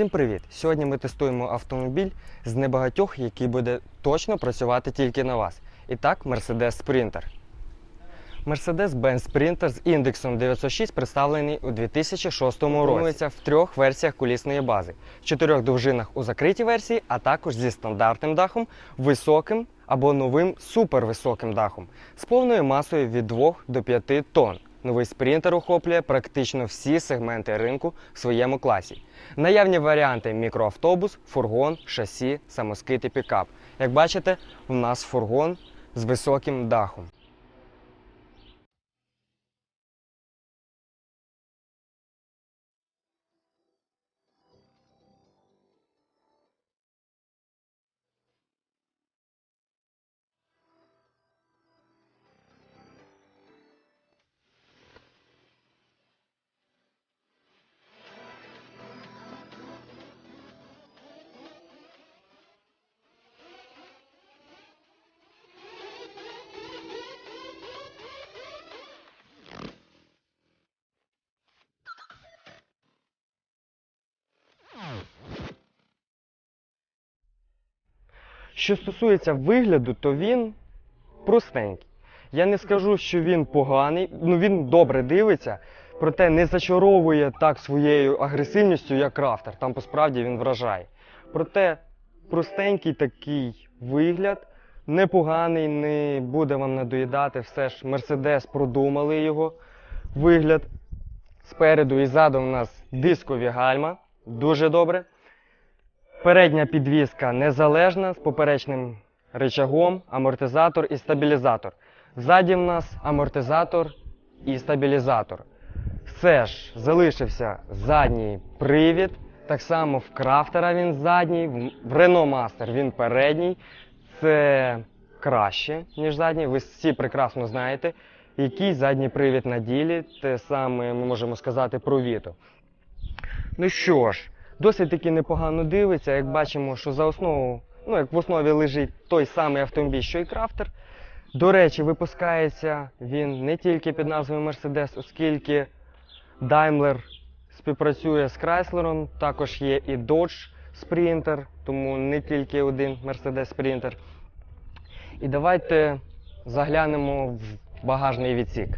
Всім привіт! Сьогодні ми тестуємо автомобіль з небагатьох, який буде точно працювати тільки на вас. І так, Mercedes Sprinter. Mercedes-Benz Sprinter з індексом 906 представлений у 2006 році. Пропонується в трьох версіях колісної бази: в чотирьох довжинах у закритій версії, а також зі стандартним дахом, високим або новим супервисоким дахом з повною масою від 2 до 5 тонн. Новий спринтер охоплює практично всі сегменти ринку в своєму класі. Наявні варіанти мікроавтобус, фургон, шасі, самоскит і пікап. Як бачите, у нас фургон з високим дахом. Що стосується вигляду, то він простенький. Я не скажу, що він поганий, ну він добре дивиться, проте не зачаровує так своєю агресивністю, як крафтер. Там посправді він вражає. Проте простенький такий вигляд, непоганий, не буде вам надоїдати. Все ж Мерседес продумали його вигляд. Спереду і ззаду у нас дискові гальма. Дуже добре. Передня підвіска незалежна з поперечним рычагом, амортизатор і стабілізатор. Ззаді в нас амортизатор і стабілізатор. Все ж залишився задній привід. Так само в крафтера він задній, в- Renault Master він передній. Це краще, ніж задній. Ви всі прекрасно знаєте, який задній привід на ділі. Те саме ми можемо сказати про Vito. Ну що ж, досить таки непогано дивиться. Як бачимо, що за основу, ну як в основі лежить той самий автомобіль, що і крафтер. До речі, випускається він не тільки під назвою Mercedes, оскільки Daimler співпрацює з Chrysler, також є і Dodge Sprinter, тому не тільки один Mercedes Sprinter. І давайте заглянемо в багажний відсік.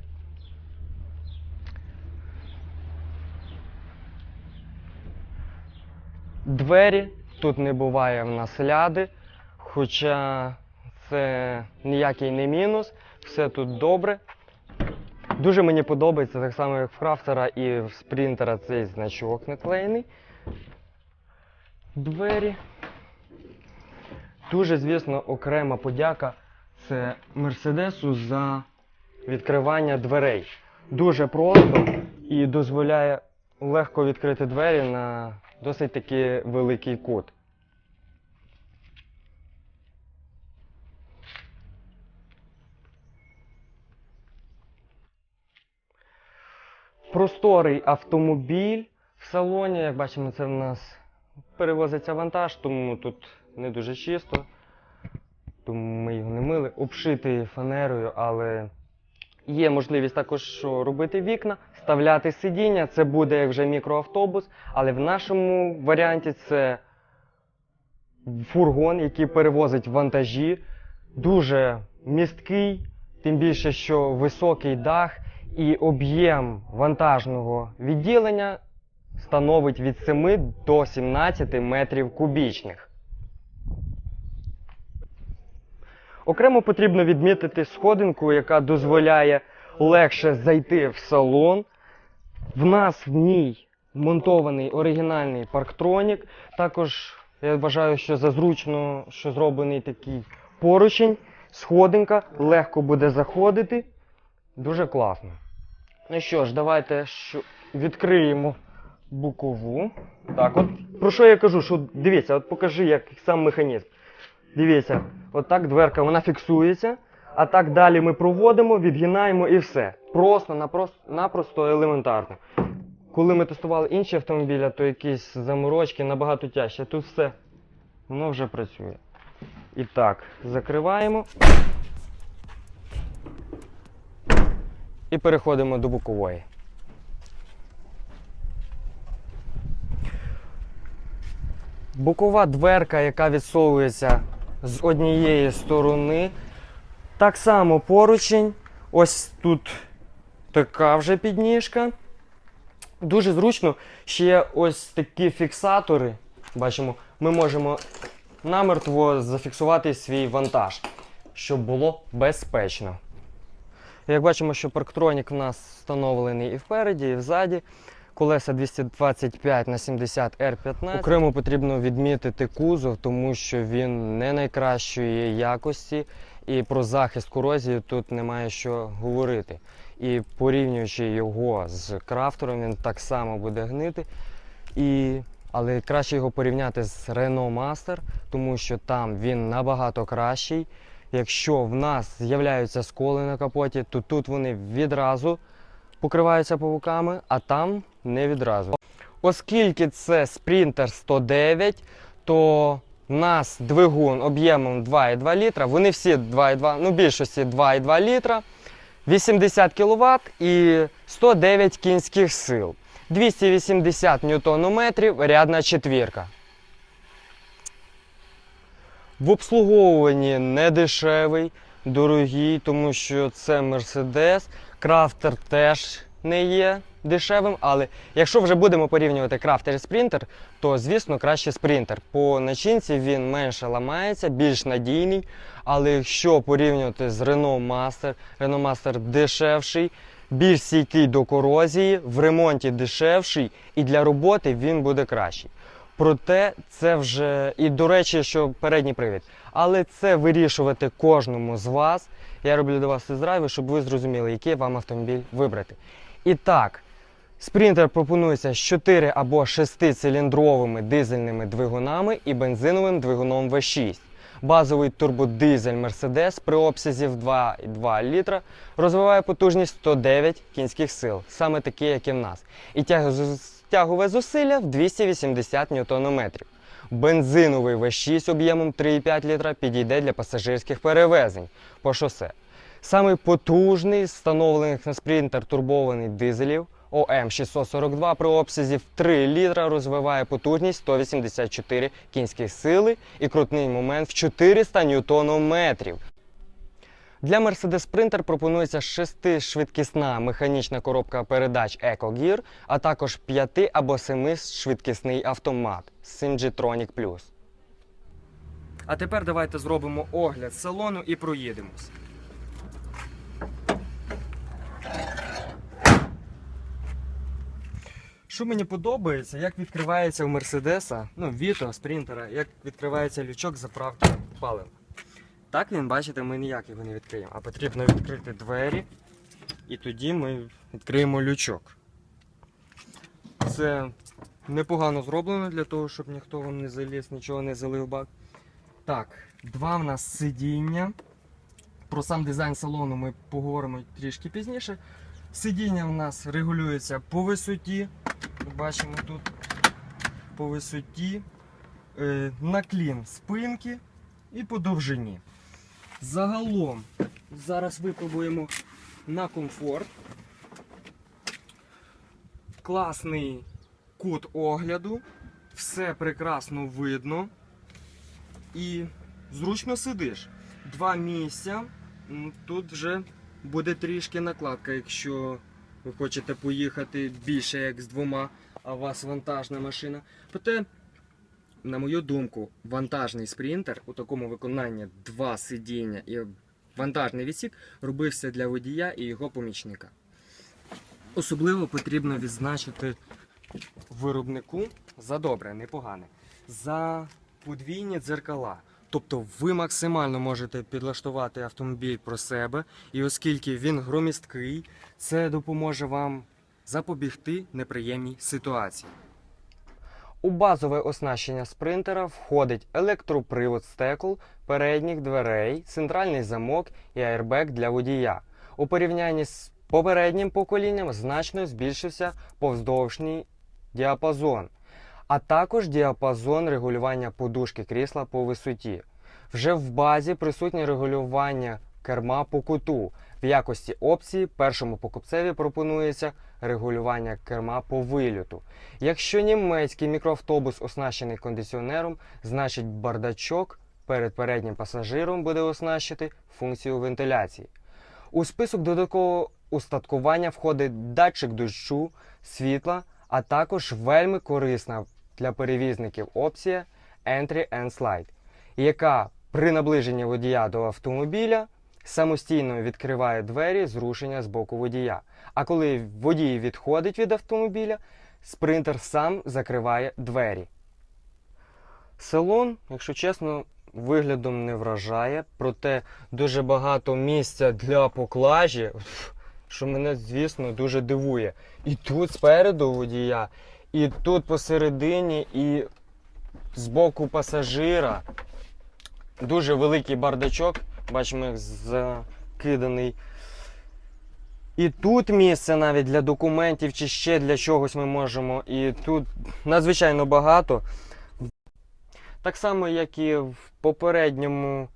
Двері тут не буває в нас ляди, хоча це ніякий не мінус, все тут добре. Дуже мені подобається, так само як в крафтера і в спринтера цей значок наклеєний. Двері. Дуже, звісно, окрема подяка це Мерседесу за відкривання дверей. Дуже просто і дозволяє легко відкрити двері на досить таки великий кут. Просторий автомобіль в салоні. Як бачимо, це в нас перевозиться вантаж, тому тут не дуже чисто. Тому ми його не мили. Обшитий фанерою, але Є можливість також робити вікна, вставляти сидіння. Це буде як вже мікроавтобус, але в нашому варіанті це фургон, який перевозить вантажі, дуже місткий, тим більше, що високий дах і об'єм вантажного відділення становить від 7 до 17 метрів кубічних. Окремо потрібно відмітити сходинку, яка дозволяє легше зайти в салон. В нас в ній монтований оригінальний парктронік. Також я вважаю, що за зручно, що зроблений такий поручень, сходинка, легко буде заходити. Дуже класно. Ну що ж, давайте відкриємо бокову. Так, от про що я кажу? Що дивіться, от покажи, як сам механізм. Дивіться, отак дверка вона фіксується, а так далі ми проводимо, відгинаємо і все. Просто, напросто, напросто елементарно. Коли ми тестували інші автомобілі, то якісь заморочки набагато тяжче. Тут все, воно вже працює. І так, закриваємо. І переходимо до бокової. Бокова дверка, яка відсовується з однієї сторони. Так само поручень. Ось тут така вже підніжка. Дуже зручно. Ще ось такі фіксатори. Бачимо, ми можемо намертво зафіксувати свій вантаж, щоб було безпечно. Як бачимо, що парктронік в нас встановлений і впереді, і взаді. Колеса 225 на 70 R15. Окремо потрібно відмітити кузов, тому що він не найкращої якості, і про захист корозії тут немає що говорити. І порівнюючи його з крафтером, він так само буде гнити. І... Але краще його порівняти з Renault Master, тому що там він набагато кращий. Якщо в нас з'являються сколи на капоті, то тут вони відразу покриваються павуками, а там не відразу. Оскільки це Sprinter 109, то в нас двигун об'ємом 2,2 літра. Вони всі 2,2, ну більшості 2,2 літра, 80 кВт і 109 кінських сил. 280 ньютонометрів, рядна четвірка. В обслуговуванні не дешевий, дорогий, тому що це Mercedes. Крафтер теж не є дешевим, але якщо вже будемо порівнювати крафтер і спринтер, то звісно краще спринтер. По начинці він менше ламається, більш надійний. Але якщо порівнювати з Renault Master, Renault Master дешевший, більш стійкий до корозії, в ремонті дешевший, і для роботи він буде кращий. Проте це вже і до речі, що передній привід. Але це вирішувати кожному з вас. Я роблю до вас драйви, щоб ви зрозуміли, який вам автомобіль вибрати. І так, спринтер пропонується з 4 або 6-циліндровими дизельними двигунами і бензиновим двигуном V6. Базовий турбодизель Mercedes при обсязі в 2,2 літра розвиває потужність 109 кінських сил, саме такі, як і в нас. І тягове зусилля в 280 ньютонометрів. Бензиновий V6 об'ємом 3,5 літра підійде для пасажирських перевезень по шосе. Самий потужний встановлених на спринтер турбований дизелів ОМ 642 при обсязі в 3 літра розвиває потужність 184 кінських сили і крутний момент в 400 ньютонометрів. Для Mercedes Sprinter пропонується 6-швидкісна механічна коробка передач EcoGear, а також 5 або 7-швидкісний автомат Syngetronic Plus. А тепер давайте зробимо огляд салону і проїдемось. Що мені подобається, як відкривається у Мерседеса, ну, Віто, спринтера, як відкривається лючок заправки палива. Так він, бачите, ми ніяк його не відкриємо. А потрібно відкрити двері, і тоді ми відкриємо лючок. Це непогано зроблено для того, щоб ніхто вам не заліз, нічого не залив бак. Так, два в нас сидіння. Про сам дизайн салону ми поговоримо трішки пізніше. Сидіння в нас регулюється по висоті. Бачимо тут по висоті, е, наклін спинки і по довжині. Загалом зараз випробуємо на комфорт. Класний кут огляду, все прекрасно видно і зручно сидиш. Два місця. Тут вже буде трішки накладка, якщо ви хочете поїхати більше як з двома, а у вас вантажна машина. Проте, на мою думку, вантажний спринтер у такому виконанні два сидіння і вантажний відсік робився для водія і його помічника. Особливо потрібно відзначити виробнику за добре, непогане, за подвійні дзеркала. Тобто ви максимально можете підлаштувати автомобіль про себе, і оскільки він громісткий, це допоможе вам запобігти неприємній ситуації. У базове оснащення спринтера входить електропривод стекол, передніх дверей, центральний замок і аербек для водія. У порівнянні з попереднім поколінням значно збільшився повздовжній діапазон, а також діапазон регулювання подушки крісла по висоті. Вже в базі присутнє регулювання керма по куту. В якості опції першому покупцеві пропонується регулювання керма по вильоту. Якщо німецький мікроавтобус оснащений кондиціонером, значить бардачок перед переднім пасажиром буде оснащити функцію вентиляції. У список додаткового устаткування входить датчик дощу, світла, а також вельми корисна для перевізників опція Entry and Slide, яка при наближенні водія до автомобіля самостійно відкриває двері з рушення з боку водія. А коли водій відходить від автомобіля, спринтер сам закриває двері. Салон, якщо чесно, виглядом не вражає, проте дуже багато місця для поклажі, що мене, звісно, дуже дивує. І тут спереду водія, і тут посередині, і з боку пасажира. Дуже великий бардачок, бачимо, як закиданий. І тут місце навіть для документів чи ще для чогось ми можемо. І тут надзвичайно багато. Так само, як і в попередньому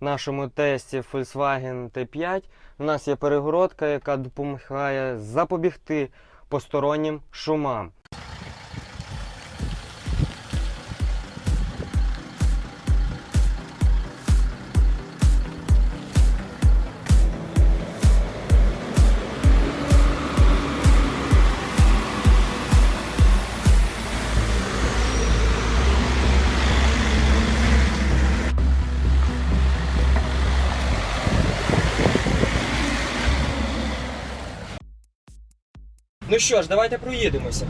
нашому тесті Volkswagen T5, у нас є перегородка, яка допомагає запобігти постороннім шумам. Ну що ж, давайте проїдемося.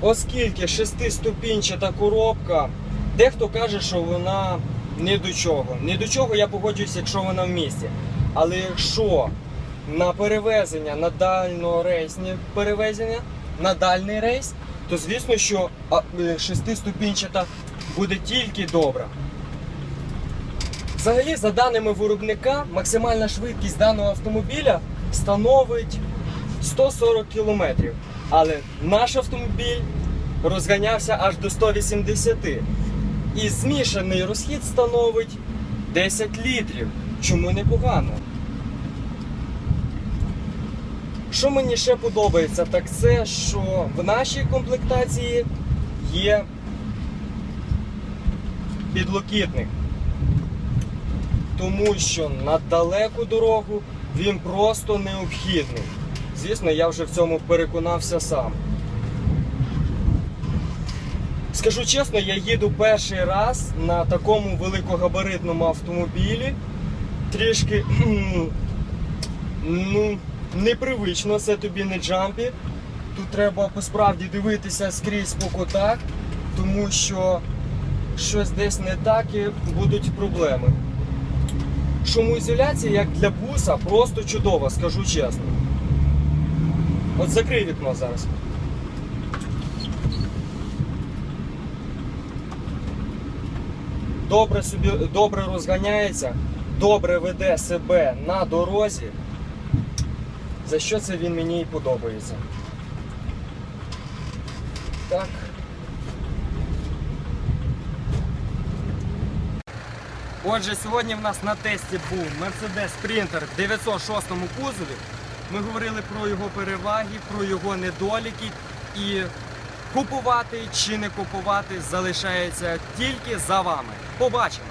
Оскільки шестиступінчата коробка, дехто каже, що вона не до чого. Не до чого я погоджуюсь, якщо вона в місті. Але якщо на перевезення, на дальнорейсні перевезення, на дальний рейс, то звісно, що е, шестиступінчата буде тільки добра. Взагалі, за даними виробника, максимальна швидкість даного автомобіля становить 140 км. Але наш автомобіль розганявся аж до 180. І змішаний розхід становить 10 літрів. Чому непогано? Що мені ще подобається, так це, що в нашій комплектації є підлокітник тому що на далеку дорогу він просто необхідний. Звісно, я вже в цьому переконався сам. Скажу чесно, я їду перший раз на такому великогабаритному автомобілі. Трішки ну, непривично, це тобі не джампі. Тут треба посправді дивитися скрізь по кутах, тому що щось десь не так і будуть проблеми. Шумоізоляція, як для буса, просто чудова, скажу чесно. От закрий вікно зараз. Добре собі добре розганяється, добре веде себе на дорозі. За що це він мені і подобається. Так. Отже, сьогодні в нас на тесті був Mercedes Sprinter в 906 кузові. Ми говорили про його переваги, про його недоліки і купувати чи не купувати залишається тільки за вами. Побачимо!